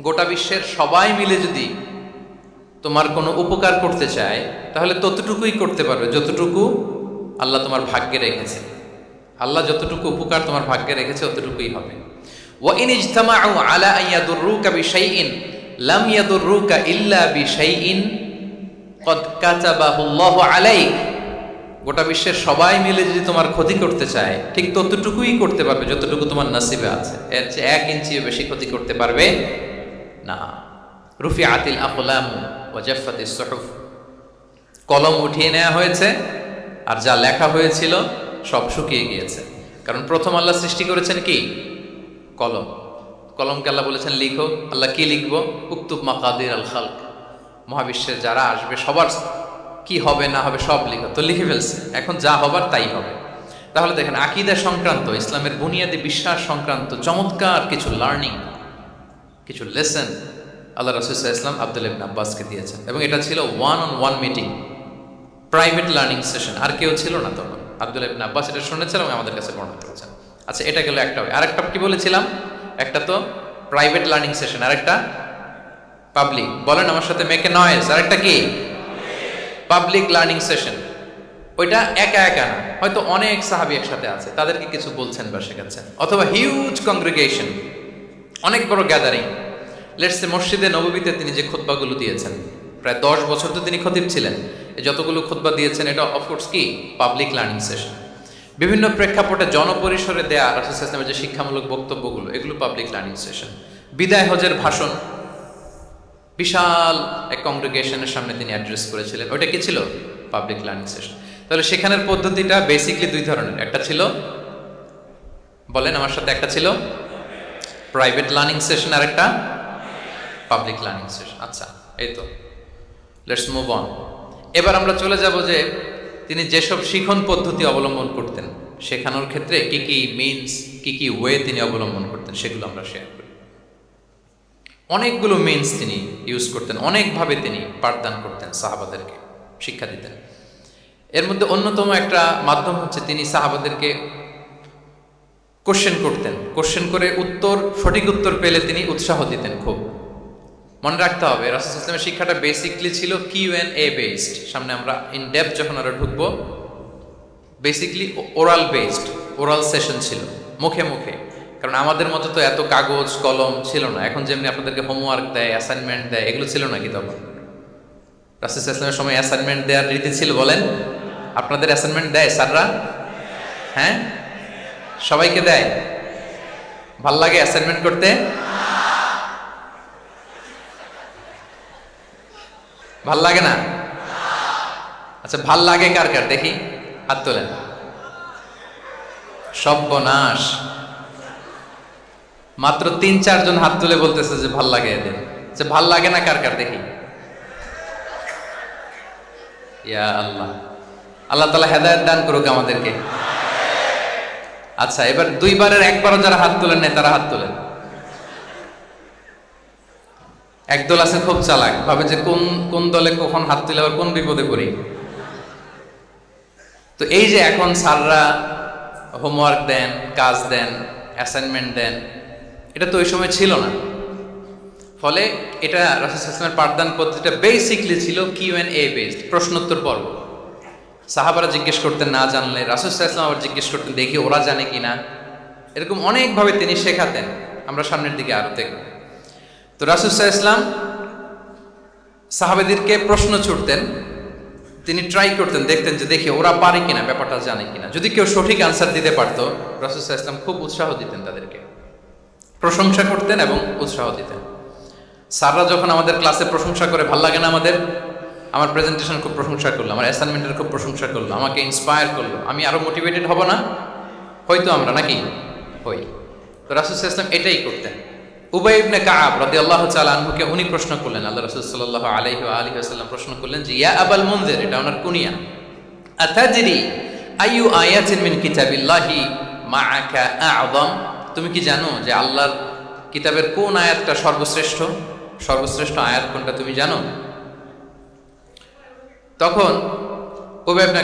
গোটা বিশ্বের সবাই মিলে যদি তোমার কোনো উপকার করতে চায়, তাহলে ততটুকুই করতে পারবে, যতটুকু আল্লাহ তোমার ভাগ্যে রেখেছে। আল্লাহ যতটুকু উপকার তোমার ভাগ্যে রেখেছে, ততটুকুই হবে। আলা লাম ইল্লা কদ গোটা বিশ্বের সবাই মিলে যদি তোমার ক্ষতি করতে চায়, ঠিক ততটুকুই করতে পারবে, যতটুকু তোমার নসিবে আছে। এর চেয়ে এক ইঞ্চিও বেশি ক্ষতি করতে পারবে না। রুফি আতিল আকলাম ওয়াজাফাতি সহফ। কলম উঠিয়ে নেওয়া হয়েছে আর যা লেখা হয়েছিল সব শুকিয়ে গিয়েছে। কারণ প্রথম আল্লাহ সৃষ্টি করেছেন কি? কলম। কলমকে আল্লাহ বলেছেন, লিখো। আল্লাহ কি লিখব? উক্তুব মাকাদির আল খালক। মহাবিশ্বের যারা আসবে, সবার কি হবে, না হবে, সব লিখো। তো লিখে ফেলছে। এখন যা হবার তাই হবে। তাহলে দেখেন, আকিদা সংক্রান্ত, ইসলামের বুনিয়াদী বিশ্বাস সংক্রান্ত, চমৎকার কিছু লার্নিং কিছু লেসন আল্লাহ রসুল্লাহ ইসলাম আব্দুল ইবন আব্বাসকে দিয়েছেন। এবং এটা ছিল one on one meeting private learning session আর কেউ ছিল না তখন। আব্দুল ইবন আব্বাস এটা শুনেছেন এবং আমাদের কাছে বর্ণনা করেছেন। আচ্ছা এটা গেল একটা আর একটা কি বলেছিলাম? একটা তো প্রাইভেট লার্নিং সেশন আর একটা পাবলিক বলেন আমার সাথে মেকে নয়েজ আর একটা কি? পাবলিক লার্নিং সেশন ওইটা একা একা না। হয়তো অনেক সাহাবি একসাথে আছে, তাদেরকে কিছু বলছেন বা শেখাচ্ছেন। অথবা হিউজ কংগ্রিগেশন অনেক বড় গ্যাদারিং লেটসে মসজিদে নববীতে তিনি যে খোদ্বাগুলো দিয়েছেন, প্রায় দশ বছর তো তিনি খতিব ছিলেন। যতগুলো খোদ্বা দিয়েছেন, এটা অফকোর্স কি? পাবলিক লার্নিং সেশন বিভিন্ন প্রেক্ষাপটে জনপরিসরে দেয়া রাসুল যে শিক্ষামূলক বক্তব্যগুলো, এগুলো পাবলিক লার্নিং সেশন বিদায় হজের ভাষণ। বিশাল এক কংগ্রিগেশনের সামনে তিনি অ্যাড্রেস করেছিলেন। ওইটা কি ছিল? পাবলিক লার্নিং সেশন তাহলে সেখানের পদ্ধতিটা বেসিকলি দুই ধরনের। একটা ছিল, বলেন আমার সাথে, একটা ছিল প্রাইভেট লার্নিং সেশন আর একটা পাবলিক লার্নিং সেশন আচ্ছা এই তো লেটস মুভ অন এবার আমরা চলে যাব যে তিনি যেসব শিখন পদ্ধতি অবলম্বন করতেন, শেখানোর ক্ষেত্রে কি কি মিনস কি কি ওয়ে তিনি অবলম্বন করতেন, সেগুলো আমরা শেয়ার করি। অনেকগুলো মিনস তিনি ইউজ করতেন, অনেকভাবে তিনি পাঠদান করতেন সাহাবাদেরকে, শিক্ষা দিতেন। এর মধ্যে অন্যতম একটা মাধ্যম হচ্ছে তিনি সাহাবাদেরকে কোশ্চেন করতেন। কোশ্চেন করে উত্তর, সঠিক উত্তর পেলে তিনি উৎসাহ দিতেন খুব। মনে রাখতে হবে, রাসুল ইসলামের শিক্ষাটা বেসিকলি ছিল কিউ এন এ বেসড সামনে আমরা ইন ডেপথ যখন আরও ঢুকবো basically oral based oral session ছিল, মুখে মুখে। কারণ আমাদের মতো তো এত কাগজ, কলম ছিল না। এখন যেমনি আপনাদেরকে হোমওয়ার্ক দেয় অ্যাসাইনমেন্ট দেয়, এগুলো ছিল নাকি তখন? রাসুল ইসলামের সময় অ্যাসাইনমেন্ট দেওয়ার রীতি ছিল বলেন? আপনাদের অ্যাসাইনমেন্ট দেয় স্যাররা? হ্যাঁ? সবাইকে দেয়? ভালো লাগে অ্যাসাইনমেন্ট করতে? ভালো লাগে না? আচ্ছা ভালো লাগে কার কার? দেখি, হাত তোলেন। সর্বনাশ মাত্র তিন, চারজন হাত তুলে বলতেছে যে ভালো লাগে এদের। যে ভালো লাগে না কার কার? দেখি। ইয়া আল্লাহ। আল্লাহ তালা হেদায়ত দান করুক আমাদেরকে। আচ্ছা এবার দুইবারের একবারও যারা হাত তোলেন নাই, তারা হাত তোলেন। একদল আছে খুব চালাক, ভাবে যে কোন কোন দলে কখন হাত তুলে আবার কোন বিপদে পড়ি। তো এই যে এখন স্যাররা হোমওয়ার্ক দেন, কাজ দেন অ্যাসাইনমেন্ট দেন, এটা তো ওই সময় ছিল না। ফলে এটা রাসুল ইসলামের পাঠদান পদ্ধতিটা বেসিকলি ছিল কিউ এন এ বেসড প্রশ্নোত্তর পর্ব। সাহাবারা জিজ্ঞেস করতেন, না জানলে। রাসুল ইসলাম আবার জিজ্ঞেস করতেন, দেখি ওরা জানে কি না এরকম অনেকভাবে তিনি শেখাতেন। আমরা সামনের দিকে আরও দেখব। তো রাসুল ইসলাম সাহাবেদেরকে প্রশ্ন ছুটতেন, তিনি ট্রাই করতেন, দেখতেন যে দেখি ওরা পারে কিনা, ব্যাপারটা জানে কিনা। যদি কেউ সঠিক আনসার দিতে পারতো, রাসুল ইসলাম খুব উৎসাহ দিতেন তাদেরকে। প্রশংসা করতেন এবং উৎসাহ দিতেন। স্যাররা যখন আমাদের ক্লাসে প্রশংসা করে, ভালো লাগে না আমাদের? আমার প্রেজেন্টেশন খুব প্রশংসা করল, আমার অ্যাসাইনমেন্টের খুব প্রশংসা করল, আমাকে ইন্সপায়ার করল। আমি আরও মোটিভেটেড হব না? হয়তো আমরা, নাকি? হই। তো রাসুল ইসলাম এটাই করতেন। উবাই রাদিয়াল্লাহু তাআলা আনহুকে উনি প্রশ্ন করলেন, আল্লাহ রাসূল সাল্লাল্লাহু আলাইহি ওয়া আলিহি ওয়াসাল্লাম প্রশ্ন করলেন যে, ইয়া আবাল মুনজির, এটা ওনার কুনিয়া আতাদরি আইয়ু আয়াতিন মিন কিতাবিল্লাহি মাআকা আ'যাম? তুমি কি জানো যে আল্লাহর কিতাবের কোন আয়াতটা সর্বশ্রেষ্ঠ? সর্বশ্রেষ্ঠ আয়াত কোনটা তুমি জানো? তখন উবাই ইবনে